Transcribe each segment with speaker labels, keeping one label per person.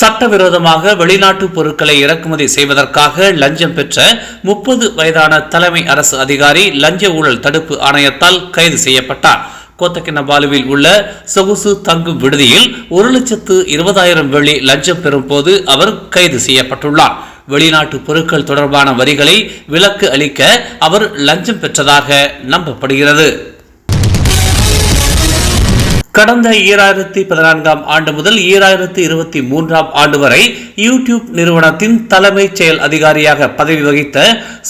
Speaker 1: சட்டவிரோதமாக வெளிநாட்டு பொருட்களை இறக்குமதி செய்வதற்காக லஞ்சம் பெற்ற முப்பது வயதான தலைமை அரசு அதிகாரி லஞ்ச ஊழல் தடுப்பு ஆணையத்தால் கைது செய்யப்பட்டார். கோத்தக்கிணபாலுவில் உள்ள சொகுசு தங்கும் விடுதியில் ஒரு லட்சத்து இருபதாயிரம் வெள்ளி லஞ்சம் பெறும் போது அவர் கைது செய்யப்பட்டுள்ளார். வெளிநாட்டு பொருட்கள் தொடர்பான வரிகளை விலக்கு அளிக்க அவர் லஞ்சம் பெற்றதாக நம்பப்படுகிறது. கடந்த ஈராயிரத்தி பதினான்காம் ஆண்டு முதல் ஈராயிரத்தி இருபத்தி மூன்றாம் ஆண்டு வரை யூடியூப் நிறுவனத்தின் தலைமைச் செயல் அதிகாரியாக பதவி வகித்த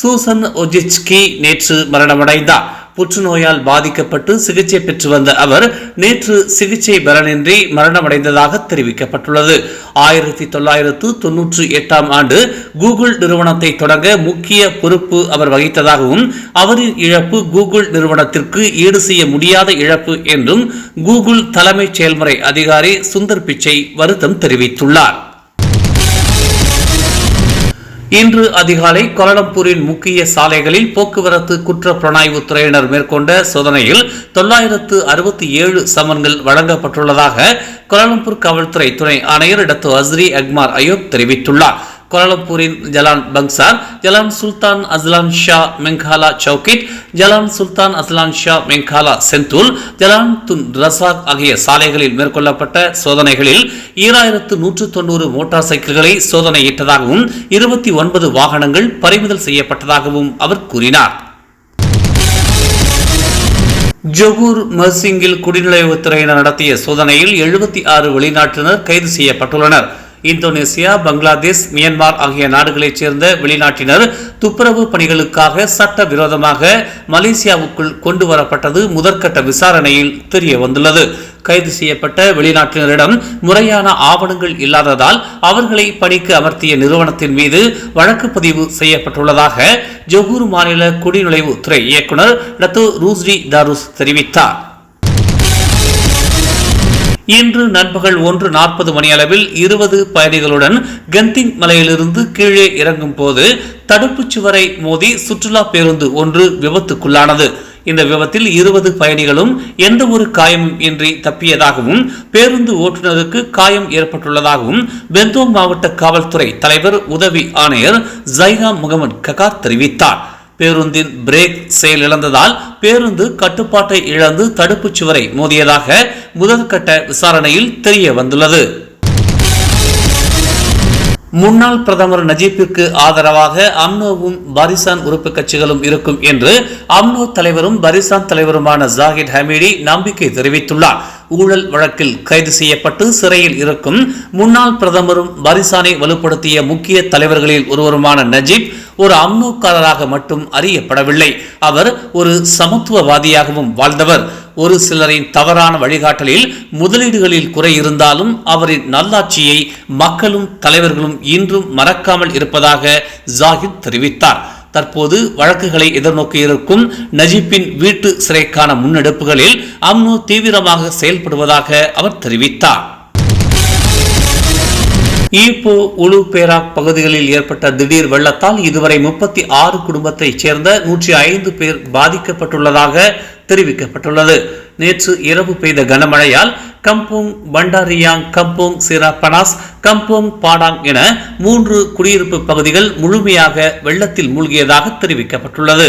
Speaker 1: சூசன் ஒஜிச்கி நேற்று மரணமடைந்தார். புற்றுநோயால் பாதிக்கப்பட்டு சிகிச்சை பெற்று வந்த அவர் நேற்று சிகிச்சை பலனின்றி மரணமடைந்ததாக தெரிவிக்கப்பட்டுள்ளது. ஆயிரத்தி தொள்ளாயிரத்து தொன்னூற்றி எட்டாம் ஆண்டு கூகுள் நிறுவனத்தை தொடங்க முக்கிய பொறுப்பு அவர் வகித்ததாகவும் அவரின் இழப்பு கூகுள் நிறுவனத்திற்கு ஈடு செய்ய முடியாத இழப்பு என்றும் கூகுள் தலைமைச் செயல்முறை அதிகாரி சுந்தர் பிச்சை வருத்தம் தெரிவித்துள்ளார். இன்று அதிகாலை கோலாலம்பூரின் முக்கிய சாலைகளில் போக்குவரத்து குற்ற புலனாய்வு துறையினர் மேற்கொண்ட சோதனையில் தொள்ளாயிரத்து அறுபத்தி ஏழு சமன்கள் வழங்கப்பட்டுள்ளதாக கோலாலம்பூர் காவல்துறை துணை ஆணையர் டத்து அஸ்ரி அக்மார் அயோப் தெரிவித்துள்ளார். கோலாலம்பூரின் Jalan Bangsar Jalan Sultan Azlan Shah மெங்காலா chow kit Jalan Sultan Azlan Shah மெங்காலா Sentul Jalan Tun Razak ஆகிய சாலைகளில் மேற்கொள்ளப்பட்ட சோதனைகளில் ஈராயிரத்து நூற்று தொண்ணூறு மோட்டார் சைக்கிள்களை சோதனையிட்டதாகவும் இருபத்தி ஒன்பது வாகனங்கள் பறிமுதல் செய்யப்பட்டதாகவும் அவர் கூறினார். ஜொகூர் மர்சிங்கில் குடிநுழைவுத்துறையினர் நடத்திய சோதனையில் எழுபத்தி ஆறு வெளிநாட்டினர் கைது செய்யப்பட்டுள்ளனர். இந்தோனேசியா பங்களாதேஷ் மியான்மர் ஆகிய நாடுகளைச் சேர்ந்த வெளிநாட்டினர் துப்புரவு பணிகளுக்காக சட்ட விரோதமாக மலேசியாவுக்குள் கொண்டு வரப்பட்டது முதற்கட்ட விசாரணையில் தெரிய வந்துள்ளது. கைது செய்யப்பட்ட வெளிநாட்டினரிடம் முறையான ஆவணங்கள் இல்லாததால் அவர்களை பணிக்கு அமர்த்திய நிறுவனத்தின் மீது வழக்கு பதிவு செய்யப்பட்டுள்ளதாக ஜொகூர் மாநில குடிநுழைவுத்துறை துறை இயக்குனர் ரூஸ்ரி தாரூஸ் தெரிவித்தார். இன்று நண்பகல் ஒன்று நாற்பது மணி அளவில் இருபது பயணிகளுடன் கந்திங் மலையிலிருந்து கீழே இறங்கும் போது தடுப்புச் சுவரை மோதி சுற்றுலா பேருந்து ஒன்று விபத்துக்குள்ளானது. இந்த விபத்தில் இருபது பயணிகளும் எந்த ஒரு காயமும் இன்றி தப்பியதாகவும் பேருந்து ஓட்டுநருக்கு காயம் ஏற்பட்டுள்ளதாகவும் பெந்தோ மாவட்ட காவல்துறை தலைவர் உதவி ஆணையர் ஜைகா முகமது ககார் தெரிவித்தார். பேருந்தின் பிரேக் செயலிழந்ததால் பேருந்து கட்டுப்பாட்டை இழந்து தடுப்புச் சுவரை மோதியதாக முதற்கட்ட விசாரணையில் தெரிய வந்துள்ளது. முன்னாள் பிரதமர் நஜீப்பிற்கு ஆதரவாக அம்னோவும் பாரிசான் உறுப்பு கட்சிகளும் இருக்கும் என்று அம்னோ தலைவரும் பாரிசான் தலைவருமான ஜாகித் ஹமீடி நம்பிக்கை தெரிவித்துள்ளார். ஊழல் வழக்கில் கைது செய்யப்பட்டு சிறையில் இருக்கும் முன்னாள் பிரதமரும் பாரிசானை வலுப்படுத்திய முக்கிய தலைவர்களில் ஒருவருமான நஜீப் ஒரு அம்னோக்காரராக மட்டும் அறியப்படவில்லை. அவர் ஒரு சமத்துவவாதியாகவும் வாழ்ந்தவர். ஒரு சிலரின் தவறான வழிகாட்டலில் முதலீடுகளில் குறை இருந்தாலும் அவரின் நல்லாட்சியை மக்களும் தலைவர்களும் இன்றும் மறக்காமல் இருப்பதாக ஜாகித் தெரிவித்தார். தற்போது வழக்குகளை எதிர்நோக்கி இருக்கும் நஜீப்பின் வீட்டு சிறைக்கான முன்னெடுப்புகளில் அம்னோ தீவிரமாக செயல்படுவதாக அவர் தெரிவித்தார். ஈப்போ உலு பேராக் பகுதிகளில் ஏற்பட்ட திடீர் வெள்ளத்தால் இதுவரை முப்பத்தி ஆறு குடும்பத்தைச் சேர்ந்த நூற்றி ஐந்து பேர் பாதிக்கப்பட்டுள்ளதாக தெரிவிக்கப்பட்டுள்ளது. நேற்று இரவு பெய்த கனமழையால் Kampung Bandariang Kampung Sirabanas Kampung Padang என மூன்று குடியிருப்பு பகுதிகள் முழுமையாக வெள்ளத்தில் மூழ்கியதாக தெரிவிக்கப்பட்டுள்ளது.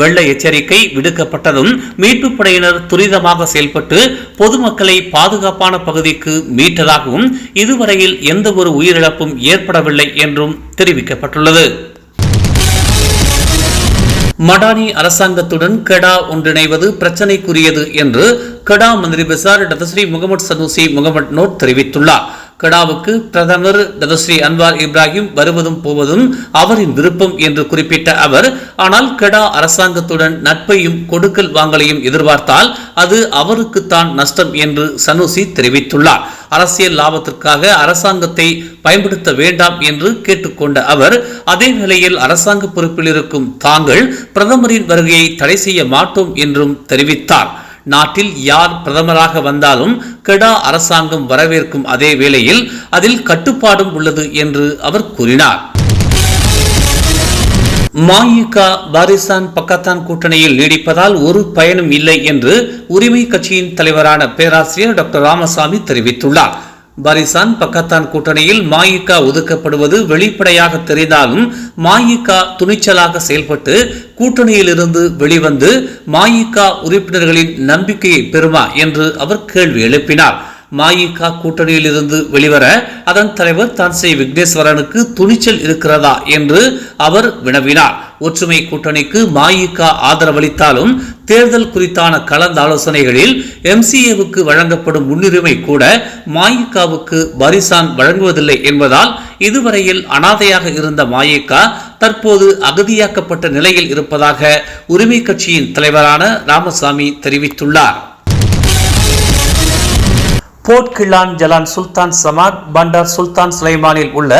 Speaker 1: வெள்ள எச்சரிக்கை விடுக்கப்பட்டதும் மீட்புப் படையினர் துரிதமாக செயல்பட்டு பொதுமக்களை பாதுகாப்பான பகுதிக்கு மீட்டதாகவும் இதுவரையில் எந்த ஒரு உயிரிழப்பும் ஏற்படவில்லை என்றும் தெரிவிக்கப்பட்டுள்ளது. மடானி அரசாங்கத்துடன் கெடா ஒன்றிணைவது பிரச்சனைக்குரியது என்று Kedah Menteri Besar dato sri Muhammad Sanusi Muhammad Nor தெரிவித்துள்ளார். கெடாவுக்கு பிரதமர் தனஸ்ரீ அன்வார் இப்ராஹிம் வருவதும் போவதும் அவரின் விருப்பம் என்று குறிப்பிட்ட அவர் ஆனால் கெடா அரசாங்கத்துடன் நட்பையும் கொடுக்கல் வாங்கலையும் எதிர்பார்த்தால் அது அவருக்குத்தான் நஷ்டம் என்று சனுசி தெரிவித்துள்ளார். அரசியல் லாபத்திற்காக அரசாங்கத்தை பயன்படுத்த வேண்டாம் என்று கேட்டுக்கொண்ட அவர் அதே நிலையில் அரசாங்க பொறுப்பில் இருக்கும் தாங்கள் பிரதமரின் வருகையை தடை செய்ய மாட்டோம் என்றும் தெரிவித்தார். நாட்டில் யார் பிரதமராக வந்தாலும் கெடா அரசாங்கம் வரவேற்கும் அதே வேளையில் அதில் கட்டுப்பாடும் உள்ளது என்று அவர் கூறினார். மாயிகா பாரிசான் பக்கத்தான் கூட்டணியில் நீடிப்பதால் ஒரு பயனும் இல்லை என்று உரிமை கட்சியின் தலைவரான பேராசிரியர் டாக்டர் ராமசாமி தெரிவித்துள்ளார். பரிசான் பக்கத்தான் கூட்டணியில் மாயிகா ஒதுக்கப்படுவது வெளிப்படையாக தெரிந்தாலும் மாயிகா துணிச்சலாக செயல்பட்டு கூட்டணியிலிருந்து வெளிவந்து மாயிகா உறுப்பினர்களின் நம்பிக்கையை பெறுமா என்று அவர் கேள்வி எழுப்பினார். மாயிகா கூட்டணியில் இருந்து வெளிவர அதன் தலைவர் தன்சை விக்னேஸ்வரனுக்கு துணிச்சல் இருக்கிறதா என்று அவர் வினவினார். ஒற்றுமை கூட்டணிக்கு மாயிகா ஆதரவளித்தாலும் தேர்தல் குறித்தான கலந்தாலோசனைகளில் எம்சிஏவுக்கு வழங்கப்படும் முன்னுரிமை கூட மாயிகாவுக்கு பரிசான் வழங்குவதில்லை என்பதால் இதுவரையில் அனாதையாக இருந்த மாயிகா தற்போது அகதியாக்கப்பட்ட நிலையில் இருப்பதாக உரிமை கட்சியின் தலைவரான ராமசாமி தெரிவித்துள்ளார். Port Klang Jalan Sultan Samad Bandar Sultan சுலைமானில் உள்ள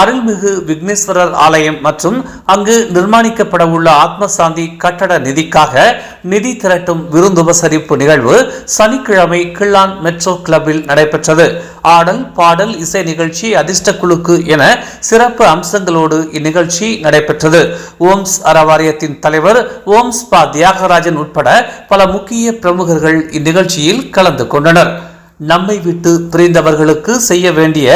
Speaker 1: அருள்மிகு விக்னேஸ்வரர் ஆலயம் மற்றும் அங்கு நிர்மாணிக்கப்பட உள்ள ஆத்மசாந்தி கட்டட நிதிக்காக நிதி திரட்டும் விருந்துபசரிப்பு நிகழ்வு சனிக்கிழமை கிள்ளான் மெட்ரோ கிளப்பில் நடைபெற்றது. ஆடல் பாடல் இசை நிகழ்ச்சி அதிர்ஷ்ட குழுக்கு என சிறப்பு அம்சங்களோடு இந்நிகழ்ச்சி நடைபெற்றது. ஓம்ஸ் அறவாரியத்தின் தலைவர் ஓம்ஸ் பா தியாகராஜன் உட்பட பல முக்கிய பிரமுகர்கள் இந்நிகழ்ச்சியில் கலந்து கொண்டனர். நம்மை விட்டு பிரிந்தவர்களுக்கு செய்ய வேண்டிய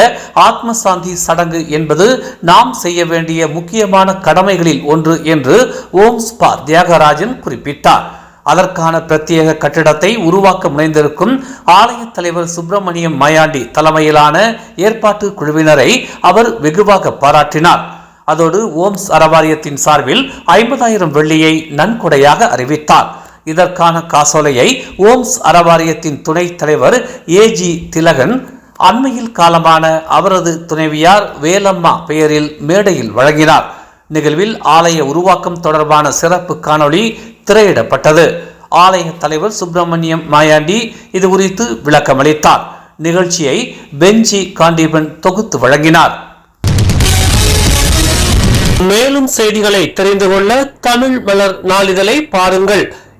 Speaker 1: ஆத்மசாந்தி சடங்கு என்பது நாம் செய்ய வேண்டிய முக்கியமான கடமைகளில் ஒன்று என்று ஓம் ஸ்பா தியாகராஜன் குறிப்பிட்டார். அதற்கான பிரத்யேக கட்டிடத்தை உருவாக்க முனைந்திருக்கும் ஆலய தலைவர் சுப்பிரமணியம் மயாண்டி தலைமையிலான ஏற்பாட்டு குழுவினரை அவர் வெகுவாக பாராட்டினார். அதோடு ஓம்ஸ் அறவாரியத்தின் சார்பில் ஐம்பதாயிரம் வெள்ளியை நன்கொடையாக அறிவித்தார். இதற்கான காசோலையை ஓம்ஸ் அறவாரியத்தின் துணைத் தலைவர் ஏஜி திலகன் அண்மையில் காலமான அவரது துணைவியார் வேலம்மா பெயரில் மேடையில் வழங்கினார். நிகழ்வில் ஆலய உருவாக்கம் தொடர்பான சிறப்பு காணொளி திரையிடப்பட்டது. ஆலய தலைவர் சுப்பிரமணியம் மாயாண்டி இது குறித்து விளக்கமளித்தார். நிகழ்ச்சியை பெஞ்சி காண்டீபன் தொகுத்து வழங்கினார். மேலும் செய்திகளை தெரிந்து கொள்ள தமிழ் மலர் நாளிதழை பாருங்கள்.